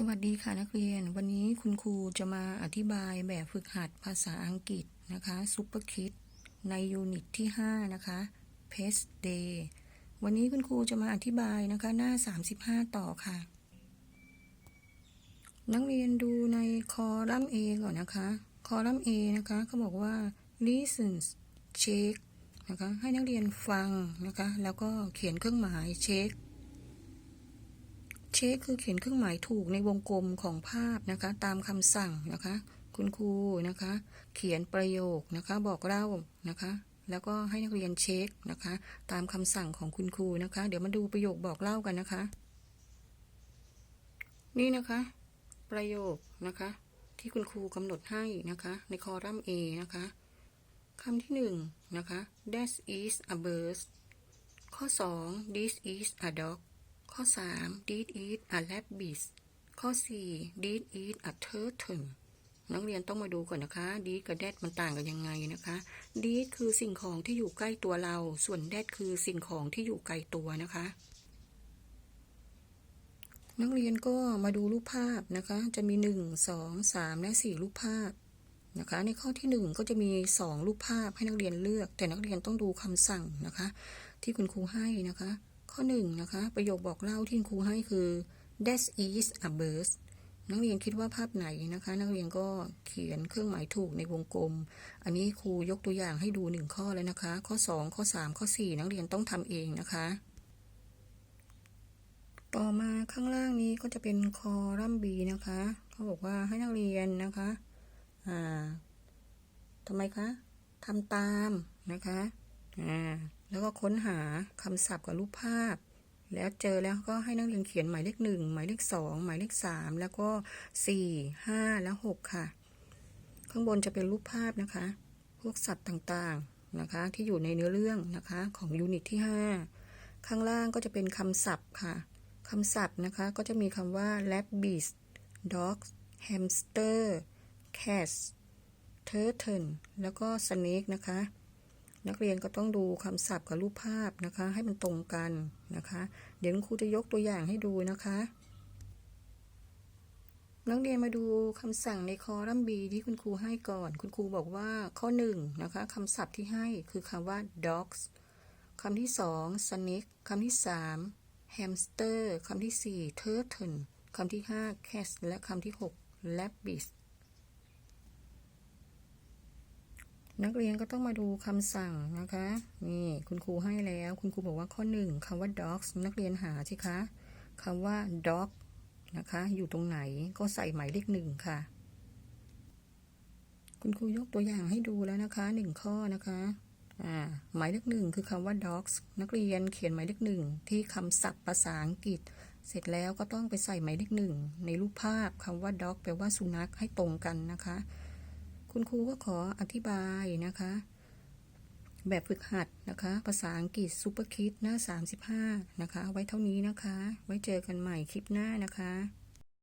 สวัสดีค่ะนักเรียน วันนี้คุณครูจะมาอธิบายแบบฝึกหัดภาษาอังกฤษนะคะ Super Kid ในยูนิตที่ 5 นะคะ Pest Day วันนี้คุณครูจะมาอธิบายนะคะหน้า 35 ต่อค่ะ นักเรียนดูในคอลัมน์ A ก่อนนะคะ คอลัมน์ A นะคะเขาบอกว่า listen check นะคะให้นักเรียนฟังนะคะ แล้วก็เขียนเครื่องหมายเช็ค เช็คคือเขียนเครื่องหมายถูกในวงกลมของภาพนะคะ ตามคำสั่งนะคะ คุณครูนะคะ เขียนประโยคนะคะ บอกเล่านะคะ แล้วก็ให้นักเรียนเช็คนะคะ ตามคำสั่งของคุณครูนะคะ เดี๋ยวมาดูประโยคบอกเล่ากันนะคะ นี่นะคะ ประโยคนะคะ ที่คุณครูกำหนดให้นะคะ ในคอลัมน์ A นะคะคำที่หนึ่งนะคะ that is a bird ข้อสอง this is a dog ข้อ 3 did eat a rabbit ข้อ 4 did eat a turtle นักเรียนต้องมาดูก่อนนะคะ did กับ that มันต่างกันยังไงนะคะ did คือสิ่งของที่อยู่ใกล้ตัวเรา ส่วน that คือสิ่งของที่อยู่ไกลตัวนะคะ นักเรียนก็มาดูรูปภาพนะคะ จะมี 1 2 3 และ 4 รูปภาพนะคะ ในข้อที่ 1 ก็จะมี 2 รูปภาพให้นักเรียนเลือก แต่นักเรียนต้องดูคำสั่งนะคะ ที่คุณครูให้นะคะ ข้อหนึ่งนะคะ ประโยคบอกเล่าที่ครูให้คือ that is a bird นักเรียนคิดว่าภาพไหนนะคะ นักเรียนก็เขียนเครื่องหมายถูกในวงกลม อันนี้ครูยกตัวอย่างให้ดูหนึ่งข้อแล้วนะคะ ข้อ 2 ข้อ 3 ข้อ 4 นักเรียนต้องทำเองนะคะ ต่อมาข้างล่างนี้ก็จะเป็นคอลัมน์ B นะคะเขาบอกว่าให้นักเรียนนะคะอ่าทำไมคะทำตามนะคะ อ่าแล้วก็ค้นหาคำศัพท์กับรูปภาพ แล้วเจอแล้วก็ให้นักเรียนเขียนหมายเลขหนึ่งหมายเลขสองหมายเลขสามแล้วก็สี่ห้าแล้วหกค่ะ ข้างบนจะเป็นรูปภาพนะคะ พวกสัตว์ต่างๆนะคะ ที่อยู่ในเนื้อเรื่องนะคะของยูนิตที่ห้าข้างล่างก็จะเป็นคำศัพท์ค่ะคำศัพท์นะคะก็จะมีคำว่า rabbit dog hamster cat turtle แล้วก็ snake นะคะ นักเรียนก็ต้องดูคำศัพท์กับรูปภาพนะคะ ให้มันตรงกันนะคะ เดี๋ยวครูจะยกตัวอย่างให้ดูนะคะ นักเรียนมาดูคำสั่งในคอลัมน์ B ที่คุณครูให้ก่อน คุณครูบอกว่าข้อ1นะคะคำศัพท์ที่ให้คือคำว่า dogs คำที่2 snake คำที่3 hamster คำที่4 turtle คำที่ 5 cat และคำที่ 6 rabbit นักเรียนก็ต้องมาดูคำสั่งนะคะ นี่คุณครูให้แล้ว คุณครูบอกว่าข้อหนึ่งคำว่า dogs นักเรียนหาสิคะคำว่า dog นะคะ อยู่ตรงไหนก็ใส่หมายเลขหนึ่งค่ะ คุณครูยกตัวอย่างให้ดูแล้วนะคะหนึ่งข้อนะคะอ่าหมายเลขหนึ่งคือคำว่า dogs นักเรียนเขียนหมายเลขหนึ่งที่คำศัพท์ภาษาอังกฤษ เสร็จแล้วก็ต้องไปใส่หมายเลขหนึ่งในรูปภาพคำว่า dog แปลว่าสุนัขให้ตรงกันนะคะ คุณครูก็ขออธิบายนะคะ แบบฝึกหัดนะคะ ภาษาอังกฤษซูเปอร์คิดหน้า 35 นะคะ ไว้เท่านี้นะคะ ไว้เจอกันใหม่คลิปหน้านะคะ